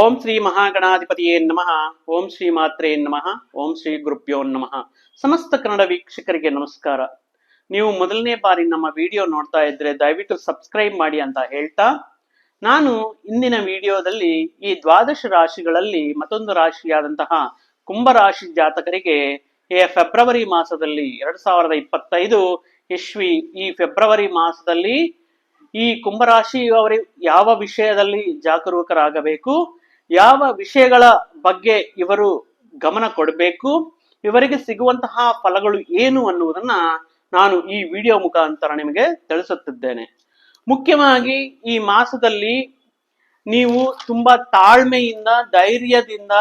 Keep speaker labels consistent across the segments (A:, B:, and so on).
A: ಓಂ ಶ್ರೀ ಮಹಾಗಣಾಧಿಪತಿಯೇ ನಮಃ. ಓಂ ಶ್ರೀ ಮಾತ್ರೇ ನಮಃ. ಓಂ ಶ್ರೀ ಗುರುಭ್ಯೋ ನಮಃ. ಸಮಸ್ತ ಕನ್ನಡ ವೀಕ್ಷಕರಿಗೆ ನಮಸ್ಕಾರ. ನೀವು ಮೊದಲನೇ ಬಾರಿ ನಮ್ಮ ವಿಡಿಯೋ ನೋಡ್ತಾ ಇದ್ರೆ ದಯವಿಟ್ಟು ಸಬ್ಸ್ಕ್ರೈಬ್ ಮಾಡಿ ಅಂತ ಹೇಳ್ತಾ, ನಾನು ಇಂದಿನ ವಿಡಿಯೋದಲ್ಲಿ ಈ ದ್ವಾದಶ ರಾಶಿಗಳಲ್ಲಿ ಮತ್ತೊಂದು ರಾಶಿಯಾದಂತಹ ಕುಂಭರಾಶಿ ಜಾತಕರಿಗೆ ಫೆಬ್ರವರಿ ಮಾಸದಲ್ಲಿ ಎರಡ್ ಸಾವಿರದ ಇಪ್ಪತ್ತೈದು ಇಶ್ವಿ ಈ ಫೆಬ್ರವರಿ ಮಾಸದಲ್ಲಿ ಈ ಕುಂಭರಾಶಿ ಅವರು ಯಾವ ವಿಷಯದಲ್ಲಿ ಜಾಗರೂಕರಾಗಬೇಕು ಯಾವ ವಿಷಯಗಳ ಬಗ್ಗೆ ಇವರು ಗಮನ ಕೊಡಬೇಕು, ಇವರಿಗೆ ಸಿಗುವಂತಹ ಫಲಗಳು ಏನು ಅನ್ನುವುದನ್ನ ನಾನು ಈ ವಿಡಿಯೋ ಮುಖಾಂತರ ನಿಮಗೆ ತಿಳಿಸುತ್ತಿದ್ದೇನೆ. ಮುಖ್ಯವಾಗಿ ಈ ಮಾಸದಲ್ಲಿ ನೀವು ತುಂಬಾ ತಾಳ್ಮೆಯಿಂದ, ಧೈರ್ಯದಿಂದ,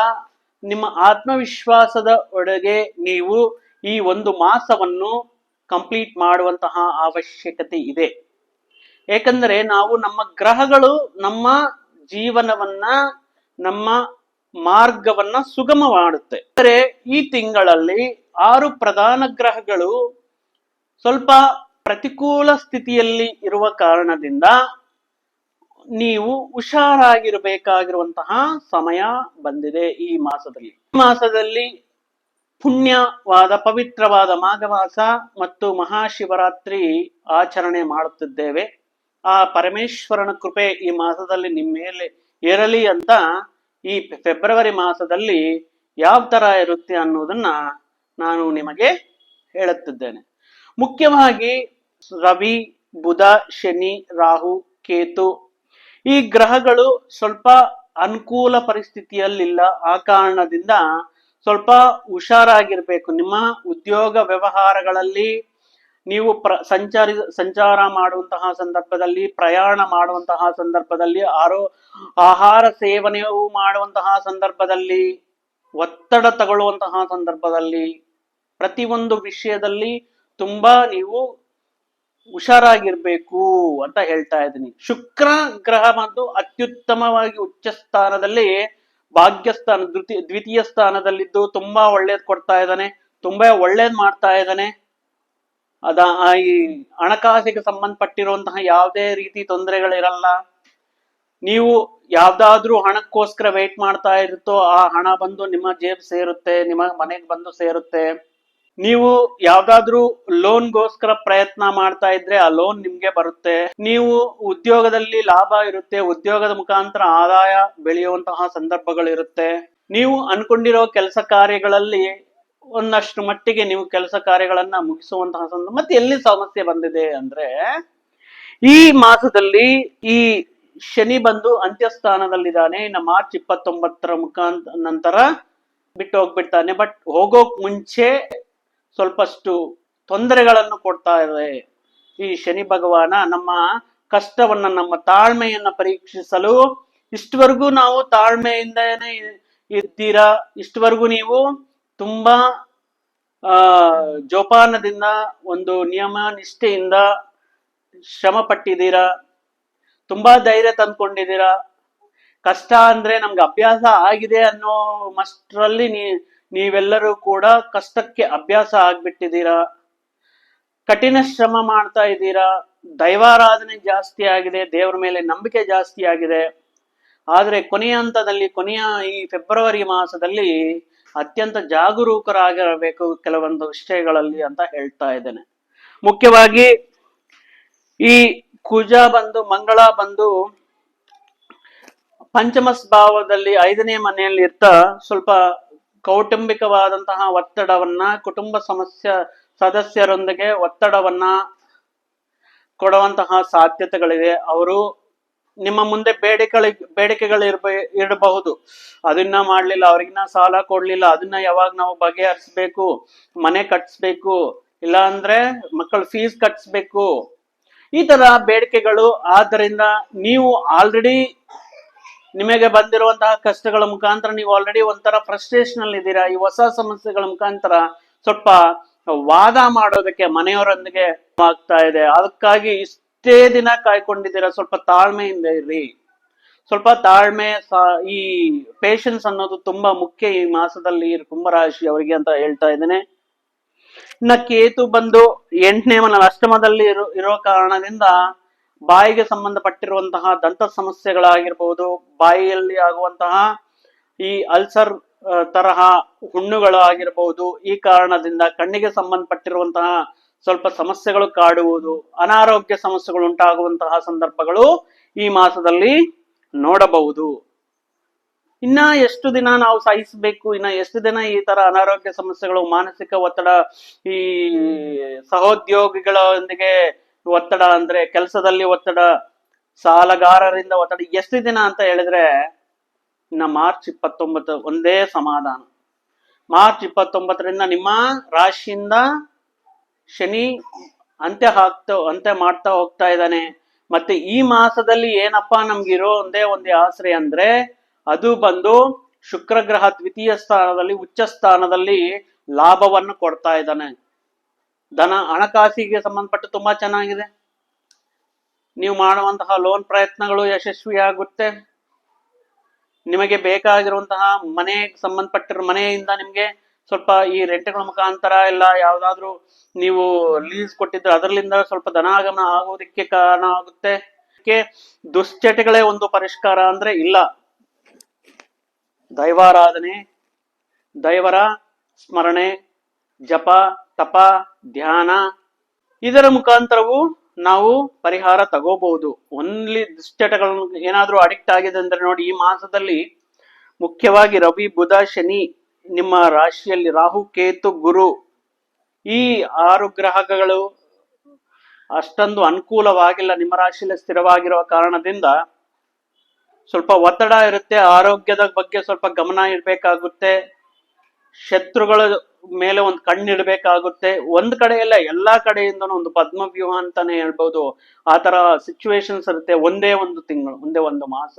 A: ನಿಮ್ಮ ಆತ್ಮವಿಶ್ವಾಸದ ಒಳಗೆ ನೀವು ಈ ಒಂದು ಮಾಸವನ್ನು ಕಂಪ್ಲೀಟ್ ಮಾಡುವಂತಹ ಅವಶ್ಯಕತೆ ಇದೆ. ಏಕೆಂದರೆ ನಾವು ನಮ್ಮ ಗ್ರಹಗಳು ನಮ್ಮ ಜೀವನವನ್ನ ನಮ್ಮ ಮಾರ್ಗವನ್ನ ಸುಗಮ ಮಾಡುತ್ತೆ ಅಂದರೆ ಈ ತಿಂಗಳಲ್ಲಿ ಆರು ಪ್ರಧಾನ ಗ್ರಹಗಳು ಸ್ವಲ್ಪ ಪ್ರತಿಕೂಲ ಸ್ಥಿತಿಯಲ್ಲಿ ಇರುವ ಕಾರಣದಿಂದ ನೀವು ಹುಷಾರಾಗಿರಬೇಕಾಗಿರುವಂತಹ ಸಮಯ ಬಂದಿದೆ ಈ ಮಾಸದಲ್ಲಿ. ಈ ಮಾಸದಲ್ಲಿ ಪುಣ್ಯವಾದ, ಪವಿತ್ರವಾದ ಮಾಘಮಾಸ ಮತ್ತು ಮಹಾಶಿವರಾತ್ರಿ ಆಚರಣೆ ಮಾಡುತ್ತಿದ್ದೇವೆ. ಆ ಪರಮೇಶ್ವರನ ಕೃಪೆ ಈ ಮಾಸದಲ್ಲಿ ನಿಮ್ಮ ಮೇಲೆ ಇರಲಿ ಅಂತ ಈ ಫೆಬ್ರವರಿ ಮಾಸದಲ್ಲಿ ಯಾವ ತರ ಇರುತ್ತೆ ಅನ್ನೋದನ್ನ ನಾನು ನಿಮಗೆ ಹೇಳುತ್ತಿದ್ದೇನೆ. ಮುಖ್ಯವಾಗಿ ರವಿ, ಬುಧ, ಶನಿ, ರಾಹು, ಕೇತು ಈ ಗ್ರಹಗಳು ಸ್ವಲ್ಪ ಅನುಕೂಲ ಪರಿಸ್ಥಿತಿಯಲ್ಲಿಲ್ಲ. ಆ ಕಾರಣದಿಂದ ಸ್ವಲ್ಪ ಹುಷಾರಾಗಿರ್ಬೇಕು. ನಿಮ್ಮ ಉದ್ಯೋಗ ವ್ಯವಹಾರಗಳಲ್ಲಿ ನೀವು ಪ್ರ, ಸಂಚಾರಿ, ಸಂಚಾರ ಮಾಡುವಂತಹ ಸಂದರ್ಭದಲ್ಲಿ, ಪ್ರಯಾಣ ಮಾಡುವಂತಹ ಸಂದರ್ಭದಲ್ಲಿ, ಆರೋ, ಆಹಾರ ಸೇವನೆಯು ಮಾಡುವಂತಹ ಸಂದರ್ಭದಲ್ಲಿ, ಒತ್ತಡ ತಗೊಳ್ಳುವಂತಹ ಸಂದರ್ಭದಲ್ಲಿ, ಪ್ರತಿಯೊಂದು ವಿಷಯದಲ್ಲಿ ತುಂಬಾ ನೀವು ಹುಷಾರಾಗಿರ್ಬೇಕು ಅಂತ ಹೇಳ್ತಾ ಇದ್ದೀನಿ. ಶುಕ್ರ ಗ್ರಹ ಮತ್ತು ಅತ್ಯುತ್ತಮವಾಗಿ ಉಚ್ಚ ಸ್ಥಾನದಲ್ಲಿ, ಭಾಗ್ಯಸ್ಥಾನ, ದ್ವಿತೀಯ ದ್ವಿತೀಯ ಸ್ಥಾನದಲ್ಲಿದ್ದು ತುಂಬಾ ಒಳ್ಳೇದ್ ಕೊಡ್ತಾ ಇದ್ದಾನೆ, ತುಂಬಾ ಒಳ್ಳೇದ್ ಮಾಡ್ತಾ ಇದ್ದಾನೆ. ಅದ ಈ ಹಣಕಾಸಿಗೆ ಸಂಬಂಧಪಟ್ಟಿರುವಂತಹ ಯಾವುದೇ ರೀತಿ ತೊಂದರೆಗಳಿರಲ್ಲ. ನೀವು ಯಾವ್ದಾದ್ರೂ ಹಣಕ್ಕೋಸ್ಕರ ವೇಟ್ ಮಾಡ್ತಾ ಇರುತ್ತೋ, ಆ ಹಣ ಬಂದು ನಿಮ್ಮ ಜೇಬ್ ಸೇರುತ್ತೆ, ನಿಮ್ಮ ಮನೆಗೆ ಬಂದು ಸೇರುತ್ತೆ. ನೀವು ಯಾವ್ದಾದ್ರೂ ಲೋನ್ಗೋಸ್ಕರ ಪ್ರಯತ್ನ ಮಾಡ್ತಾ ಇದ್ರೆ ಆ ಲೋನ್ ನಿಮ್ಗೆ ಬರುತ್ತೆ. ನೀವು ಉದ್ಯೋಗದಲ್ಲಿ ಲಾಭ ಇರುತ್ತೆ, ಉದ್ಯೋಗದ ಮುಖಾಂತರ ಆದಾಯ ಬೆಳೆಯುವಂತಹ ಸಂದರ್ಭಗಳಿರುತ್ತೆ. ನೀವು ಅನ್ಕೊಂಡಿರೋ ಕೆಲಸ ಕಾರ್ಯಗಳಲ್ಲಿ ಒಂದಷ್ಟು ಮಟ್ಟಿಗೆ ನೀವು ಕೆಲಸ ಕಾರ್ಯಗಳನ್ನ ಮುಗಿಸುವಂತಹ ಸಂದರ್ಭ ಮತ್ತೆ ಎಲ್ಲಿ ಸಮಸ್ಯೆ ಬಂದಿದೆ ಅಂದ್ರೆ ಈ ಮಾಸದಲ್ಲಿ ಈ ಶನಿ ಬಂದು ಅಂತ್ಯಸ್ಥಾನದಲ್ಲಿದ್ದಾನೆ. ಇನ್ನು ಮಾರ್ಚ್ ಇಪ್ಪತ್ತೊಂಬತ್ತರ ಮುಖಾಂತ ನಂತರ ಬಿಟ್ಟು ಹೋಗ್ಬಿಡ್ತಾನೆ. ಬಟ್ ಹೋಗೋಕ್ ಮುಂಚೆ ಸ್ವಲ್ಪಷ್ಟು ತೊಂದರೆಗಳನ್ನು ಕೊಡ್ತಾ ಇದೆ ಈ ಶನಿ ಭಗವಾನ. ನಮ್ಮ ಕಷ್ಟವನ್ನ, ನಮ್ಮ ತಾಳ್ಮೆಯನ್ನ ಪರೀಕ್ಷಿಸಲು ಇಷ್ಟವರೆಗೂ ನಾವು ತಾಳ್ಮೆಯಿಂದನೇ ಇದ್ದೀರಾ? ಇಷ್ಟವರೆಗೂ ನೀವು ತುಂಬಾ ಜೋಪಾನದಿಂದ ಒಂದು ನಿಯಮ ನಿಷ್ಠೆಯಿಂದ ಶ್ರಮ ಪಟ್ಟಿದ್ದೀರಾ ತುಂಬಾ ಧೈರ್ಯ ತಂದ್ಕೊಂಡಿದ್ದೀರಾ? ಕಷ್ಟ ಅಂದ್ರೆ ನಮ್ಗೆ ಅಭ್ಯಾಸ ಆಗಿದೆ ಅನ್ನೋ ಮಷ್ಟರಲ್ಲಿ ನೀ, ನೀವೆಲ್ಲರೂ ಕೂಡ ಕಷ್ಟಕ್ಕೆ ಅಭ್ಯಾಸ ಆಗ್ಬಿಟ್ಟಿದ್ದೀರಾ? ಕಠಿಣ ಶ್ರಮ ಮಾಡ್ತಾ ಇದ್ದೀರಾ? ದೈವಾರಾಧನೆ ಜಾಸ್ತಿ ಆಗಿದೆ, ದೇವರ ಮೇಲೆ ನಂಬಿಕೆ ಜಾಸ್ತಿ ಆಗಿದೆ. ಆದ್ರೆ ಕೊನೆಯ ಹಂತದಲ್ಲಿ, ಕೊನೆಯ ಈ ಫೆಬ್ರವರಿ ಮಾಸದಲ್ಲಿ ಅತ್ಯಂತ ಜಾಗರೂಕರಾಗಿರಬೇಕು ಕೆಲವೊಂದು ವಿಷಯಗಳಲ್ಲಿ ಅಂತ ಹೇಳ್ತಾ ಇದ್ದೇನೆ. ಮುಖ್ಯವಾಗಿ ಈ ಕುಜ ಬಂದು, ಮಂಗಳ ಬಂದು ಪಂಚಮ ಭಾವದಲ್ಲಿ ಐದನೇ ಮನೆಯಲ್ಲಿ ಇರ್ತಾ ಸ್ವಲ್ಪ ಕೌಟುಂಬಿಕವಾದಂತಹ ಒತ್ತಡವನ್ನ, ಕುಟುಂಬ ಸಮಸ್ಯೆ ಸದಸ್ಯರೊಂದಿಗೆ ಒತ್ತಡವನ್ನ ಕೊಡುವಂತಹ ಸಾಧ್ಯತೆಗಳಿವೆ. ಅವರು ನಿಮ್ಮ ಮುಂದೆ ಬೇಡಿಕೆಗಳ ಬೇಡಿಕೆಗಳು ಇರ್ಬ, ಇರಬಹುದು. ಅದನ್ನ ಮಾಡ್ಲಿಲ್ಲ, ಅವ್ರಿಗಿನ್ನ ಸಾಲ ಕೊಡ್ಲಿಲ್ಲ, ಅದನ್ನ ಯಾವಾಗ ನಾವು ಬಗೆಹರಿಸ್ಬೇಕು, ಮನೆ ಕಟ್ಸ್ಬೇಕು ಇಲ್ಲ ಅಂದ್ರೆ ಮಕ್ಕಳ ಫೀಸ್ ಕಟ್ಸ್ಬೇಕು. ಈ ತರ ಬೇಡಿಕೆಗಳು, ಆದ್ದರಿಂದ ನೀವು ಆಲ್ರೆಡಿ ನಿಮಗೆ ಬಂದಿರುವಂತಹ ಕಷ್ಟಗಳ ಮುಖಾಂತರ ನೀವು ಆಲ್ರೆಡಿ ಒಂಥರ ಫ್ರಸ್ಟ್ರೇಷನ್ ಅಲ್ಲಿ ಇದ್ದೀರಾ? ಈ ಹೊಸ ಸಮಸ್ಯೆಗಳ ಮುಖಾಂತರ ಸ್ವಲ್ಪ ವಾದ ಮಾಡೋದಕ್ಕೆ ಮನೆಯವರೊಂದಿಗೆ ಆಗ್ತಾ ಇದೆ. ಅದಕ್ಕಾಗಿ ಇಷ್ಟೇ ದಿನ ಕಾಯ್ಕೊಂಡಿದ್ದೀರಾ? ಸ್ವಲ್ಪ ತಾಳ್ಮೆಯಿಂದ ಇರ್ರಿ. ಸ್ವಲ್ಪ ತಾಳ್ಮೆ ಈ ಪೇಷನ್ಸ್ ಅನ್ನೋದು ತುಂಬಾ ಮುಖ್ಯ ಈ ಮಾಸದಲ್ಲಿ ಕುಂಭರಾಶಿ ಅವರಿಗೆ ಅಂತ ಹೇಳ್ತಾ ಇದ್ದೇನೆ. ಇನ್ನ ಕೇತು ಬಂದು ಎಂಟನೇ ಮನ, ಅಷ್ಟಮದಲ್ಲಿ ಇರೋ ಇರೋ ಕಾರಣದಿಂದ ಬಾಯಿಗೆ ಸಂಬಂಧಪಟ್ಟಿರುವಂತಹ ದಂತ ಸಮಸ್ಯೆಗಳಾಗಿರ್ಬೋದು, ಬಾಯಿಯಲ್ಲಿ ಆಗುವಂತಹ ಈ ಅಲ್ಸರ್ ತರಹ ಹುಣ್ಣುಗಳು ಆಗಿರ್ಬೋದು ಈ ಕಾರಣದಿಂದ ಕಣ್ಣಿಗೆ ಸಂಬಂಧಪಟ್ಟಿರುವಂತಹ ಸ್ವಲ್ಪ ಸಮಸ್ಯೆಗಳು ಕಾಡುವುದು, ಅನಾರೋಗ್ಯ ಸಮಸ್ಯೆಗಳು ಉಂಟಾಗುವಂತಹ ಸಂದರ್ಭಗಳು ಈ ಮಾಸದಲ್ಲಿ ನೋಡಬಹುದು. ಇನ್ನ ಎಷ್ಟು ದಿನ ನಾವು ಸಹಿಸಬೇಕು, ಇನ್ನ ಎಷ್ಟು ದಿನ ಈ ತರ ಅನಾರೋಗ್ಯ ಸಮಸ್ಯೆಗಳು, ಮಾನಸಿಕ ಒತ್ತಡ, ಈ ಸಹೋದ್ಯೋಗಿಗಳೊಂದಿಗೆ ಒತ್ತಡ ಅಂದ್ರೆ ಕೆಲಸದಲ್ಲಿ ಒತ್ತಡ, ಸಾಲಗಾರರಿಂದ ಒತ್ತಡ, ಎಷ್ಟು ದಿನ ಅಂತ ಹೇಳಿದ್ರೆ ಇನ್ನ ಮಾರ್ಚ್ ಇಪ್ಪತ್ತೊಂಬತ್ತು ಒಂದೇ ಸಮಾಧಾನ. ಮಾರ್ಚ್ ಇಪ್ಪತ್ತೊಂಬತ್ತರಿಂದ ನಿಮ್ಮ ರಾಶಿಯಿಂದ ಶನಿ ಅಂತ್ಯ ಹಾಕ್ತಾ ಅಂತ್ಯ ಮಾಡ್ತಾ ಹೋಗ್ತಾ ಇದ್ದಾನೆ. ಮತ್ತೆ ಈ ಮಾಸದಲ್ಲಿ ಏನಪ್ಪಾ ನಮ್ಗಿರೋ ಒಂದೇ ಒಂದೇ ಆಸರೆ ಅಂದ್ರೆ, ಅದು ಬಂದು ಶುಕ್ರ ಗ್ರಹ ದ್ವಿತೀಯ ಸ್ಥಾನದಲ್ಲಿ, ಉಚ್ಚ ಸ್ಥಾನದಲ್ಲಿ ಲಾಭವನ್ನು ಕೊಡ್ತಾ ಇದ್ದಾನೆ. ಧನ, ಹಣಕಾಸಿಗೆ ಸಂಬಂಧಪಟ್ಟು ತುಂಬಾ ಚೆನ್ನಾಗಿದೆ. ನೀವು ಮಾಡುವಂತಹ ಲೋನ್ ಪ್ರಯತ್ನಗಳು ಯಶಸ್ವಿಯಾಗುತ್ತೆ. ನಿಮಗೆ ಬೇಕಾಗಿರುವಂತಹ ಮನೆಗೆ ಸಂಬಂಧಪಟ್ಟಿರೋ ಮನೆಯಿಂದ ನಿಮ್ಗೆ ಸ್ವಲ್ಪ ಈ ರೆಂಟ್ಗಳ ಮುಖಾಂತರ ಇಲ್ಲ ಯಾವ್ದಾದ್ರು ನೀವು ಲೀಸ್ ಕೊಟ್ಟಿದ್ರೆ ಅದರಲ್ಲಿಂದ ಸ್ವಲ್ಪ ಧನಾಗಮನ ಆಗೋದಕ್ಕೆ ಕಾರಣ ಆಗುತ್ತೆ. ದುಶ್ಚಟಗಳೇ ಒಂದು ಪರಿಷ್ಕಾರ ಅಂದ್ರೆ ಇಲ್ಲ. ದೈವಾರಾಧನೆ, ದೈವರ ಸ್ಮರಣೆ, ಜಪ, ತಪ, ಧ್ಯಾನ, ಇದರ ಮುಖಾಂತರವು ನಾವು ಪರಿಹಾರ ತಗೋಬಹುದು. ಒನ್ಲಿ ದುಶ್ಚಟಗಳನ್ನು ಏನಾದ್ರೂ ಅಡಿಕ್ಟ್ ಆಗಿದೆ ಅಂದ್ರೆ ನೋಡಿ ಈ ಮಾಸದಲ್ಲಿ ಮುಖ್ಯವಾಗಿ ರವಿ, ಬುಧ, ಶನಿ ನಿಮ್ಮ ರಾಶಿಯಲ್ಲಿ ರಾಹು, ಕೇತು, ಗುರು ಈ ಆರು ಗ್ರಹಗಳು ಅಷ್ಟೊಂದು ಅನುಕೂಲವಾಗಿಲ್ಲ. ನಿಮ್ಮ ರಾಶಿಯಲ್ಲಿ ಸ್ಥಿರವಾಗಿರುವ ಕಾರಣದಿಂದ ಸ್ವಲ್ಪ ಒತ್ತಡ ಇರುತ್ತೆ, ಆರೋಗ್ಯದ ಬಗ್ಗೆ ಸ್ವಲ್ಪ ಗಮನ ಇರಬೇಕಾಗುತ್ತೆ ಶತ್ರುಗಳ ಮೇಲೆ ಒಂದು ಕಣ್ಣಿಡ್ಬೇಕಾಗುತ್ತೆ ಒಂದ್ ಕಡೆಯಲ್ಲ ಎಲ್ಲಾ ಕಡೆಯಿಂದ ಒಂದು ಪದ್ಮವ್ಯೂಹ ಅಂತಾನೆ ಹೇಳ್ಬೋದು. ಆ ತರ ಸಿಚುವೇಶನ್ಸ್ ಇರುತ್ತೆ ಒಂದೇ ಒಂದು ತಿಂಗಳು, ಒಂದೇ ಒಂದು ಮಾಸ.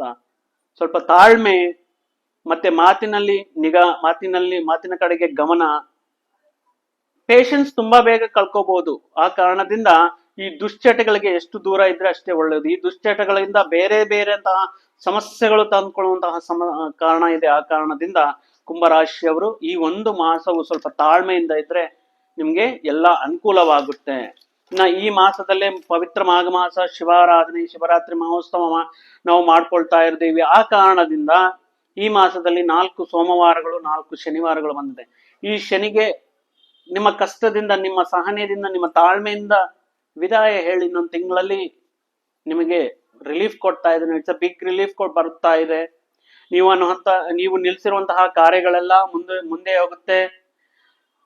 A: ಸ್ವಲ್ಪ ತಾಳ್ಮೆ ಮತ್ತೆ ಮಾತಿನಲ್ಲಿ ನಿಗಾ, ಮಾತಿನಲ್ಲಿ, ಮಾತಿನ ಕಡೆಗೆ ಗಮನ. ಪೇಷನ್ಸ್ ತುಂಬಾ ಬೇಗ ಕಳ್ಕೋಬಹುದು ಆ ಕಾರಣದಿಂದ ಈ ದುಶ್ಚಟಗಳಿಗೆ ಎಷ್ಟು ದೂರ ಇದ್ರೆ ಅಷ್ಟೇ ಒಳ್ಳೆಯದು ಈ ದುಶ್ಚಟಗಳಿಂದ ಬೇರೆ ಬೇರೆ ಅಂತಹ ಸಮಸ್ಯೆಗಳು ತಂದ್ಕೊಳ್ಳುವಂತಹ ಸಮ, ಕಾರಣ ಇದೆ. ಆ ಕಾರಣದಿಂದ ಕುಂಭರಾಶಿಯವರು ಈ ಒಂದು ಮಾಸವು ಸ್ವಲ್ಪ ತಾಳ್ಮೆಯಿಂದ ಇದ್ರೆ ನಿಮ್ಗೆ ಎಲ್ಲ ಅನುಕೂಲವಾಗುತ್ತೆ. ಇನ್ನ ಈ ಮಾಸದಲ್ಲೇ ಪವಿತ್ರ ಮಾಘ ಮಾಸ, ಶಿವಾರಾಧನೆ, ಶಿವರಾತ್ರಿ ಮಹೋತ್ಸವ ನಾವು ಮಾಡ್ಕೊಳ್ತಾ ಇರ್ತೀವಿ. ಆ ಕಾರಣದಿಂದ ಈ ಮಾಸದಲ್ಲಿ ನಾಲ್ಕು ಸೋಮವಾರಗಳು, ನಾಲ್ಕು ಶನಿವಾರಗಳು ಬಂದಿದೆ. ಈ ಶನಿಗೆ ನಿಮ್ಮ ಕಷ್ಟದಿಂದ, ನಿಮ್ಮ ಸಹನೆಯಿಂದ, ನಿಮ್ಮ ತಾಳ್ಮೆಯಿಂದ ವಿದಾಯ ಹೇಳಿ ಇನ್ನೊಂದು ತಿಂಗಳಲ್ಲಿ ನಿಮಗೆ ರಿಲೀಫ್ ಕೊಡ್ತಾ ಇದೆ ಇಟ್ಸ್ ಅ ಬಿಗ್ ರಿಲೀಫ್ ಕೊಡ್ ಬರ್ತಾ ಇದೆ. ನೀವು ಅನ್ನುವಂತ, ನೀವು ನಿಲ್ಸಿರುವಂತಹ ಕಾರ್ಯಗಳೆಲ್ಲ ಮುಂದೆ ಮುಂದೆ ಹೋಗುತ್ತೆ.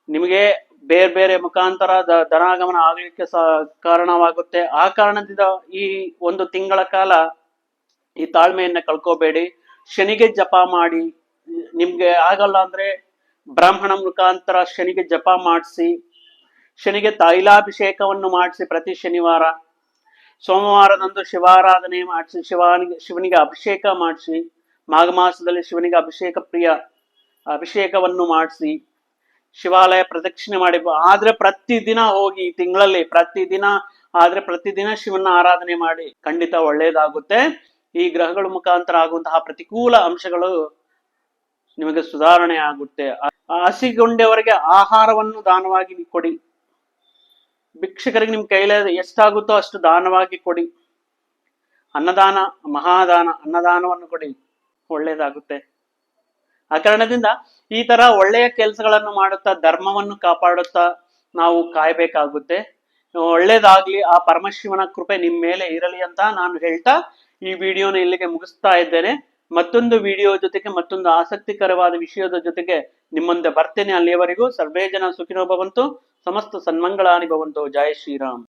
A: ನಿಮಗೆ ಬೇರೆ ಬೇರೆ ಮುಖಾಂತರ ಧನಾಗಮನ ಆಗಲಿಕ್ಕೆ ಸಹ ಕಾರಣವಾಗುತ್ತೆ. ಆ ಕಾರಣದಿಂದ ಈ ಒಂದು ತಿಂಗಳ ಕಾಲ ಈ ತಾಳ್ಮೆಯನ್ನ ಕಳ್ಕೋಬೇಡಿ. ಶನಿಗೆ ಜಪ ಮಾಡಿ, ನಿಮ್ಗೆ ಆಗಲ್ಲ ಅಂದ್ರೆ ಬ್ರಾಹ್ಮಣ ಮುಖಾಂತರ ಶನಿಗೆ ಜಪ ಮಾಡಿಸಿ, ಶನಿಗೆ ತೈಲಾಭಿಷೇಕವನ್ನು ಮಾಡಿಸಿ ಪ್ರತಿ ಶನಿವಾರ, ಸೋಮವಾರದಂದು ಶಿವಾರಾಧನೆ ಮಾಡಿಸಿ, ಶಿವನಿಗೆ ಶಿವನಿಗೆ ಅಭಿಷೇಕ ಮಾಡಿಸಿ, ಮಾಘ ಮಾಸದಲ್ಲಿ ಶಿವನಿಗೆ ಅಭಿಷೇಕ ಪ್ರಿಯ ಅಭಿಷೇಕವನ್ನು ಮಾಡಿಸಿ, ಶಿವಾಲಯ ಪ್ರದಕ್ಷಿಣೆ ಮಾಡಿ, ಆದ್ರೆ ಪ್ರತಿದಿನ ಹೋಗಿ ತಿಂಗಳಲ್ಲಿ ಪ್ರತಿದಿನ, ಆದ್ರೆ ಪ್ರತಿದಿನ ಶಿವನ ಆರಾಧನೆ ಮಾಡಿ ಖಂಡಿತ ಒಳ್ಳೇದಾಗುತ್ತೆ. ಈ ಗ್ರಹಗಳ ಮುಖಾಂತರ ಆಗುವಂತಹ ಪ್ರತಿಕೂಲ ಅಂಶಗಳು ನಿಮಗೆ ಸುಧಾರಣೆ ಆಗುತ್ತೆ. ಹಸಿಗೊಂಡೆಯವರಿಗೆ ಆಹಾರವನ್ನು ದಾನವಾಗಿ ಕೊಡಿ. ಭಿಕ್ಷಕರಿಗೆ ನಿಮ್ ಕೈಲ ಎಷ್ಟಾಗುತ್ತೋ ಅಷ್ಟು ದಾನವಾಗಿ ಕೊಡಿ. ಅನ್ನದಾನ, ಮಹಾದಾನ, ಅನ್ನದಾನವನ್ನು ಕೊಡಿ. ಒಳ್ಳೇದಾಗುತ್ತೆ. ಆ ಕಾರಣದಿಂದ ಈ ತರ ಒಳ್ಳೆಯ ಕೆಲಸಗಳನ್ನು ಮಾಡುತ್ತಾ, ಧರ್ಮವನ್ನು ಕಾಪಾಡುತ್ತಾ ನಾವು ಕಾಯ್ಬೇಕಾಗುತ್ತೆ. ಒಳ್ಳೇದಾಗ್ಲಿ, ಆ ಪರಮಶಿವನ ಕೃಪೆ ನಿಮ್ಮ ಮೇಲೆ ಇರಲಿ ಅಂತ ನಾನು ಹೇಳ್ತಾ ಈ ವಿಡಿಯೋನ ಇಲ್ಲಿಗೆ ಮುಗಿಸ್ತಾ ಇದ್ದೇನೆ. ಮತ್ತೊಂದು ವಿಡಿಯೋ ಜೊತೆಗೆ ಮತ್ತೊಂದು ಆಸಕ್ತಿಕರವಾದ ವಿಷಯದ ಜೊತೆಗೆ ನಿಮ್ಮೊಂದೆ ಬರ್ತೇನೆ ಅಲ್ಲಿಯವರೆಗೂ. ಸರ್ವೇ ಜನ ಸುಖಿನೋ ಭವಂತು ಸಮಸ್ತ ಸನ್ಮಂಗಳಾನಿ ಭವಂತು ಜಯ ಶ್ರೀರಾಮ್.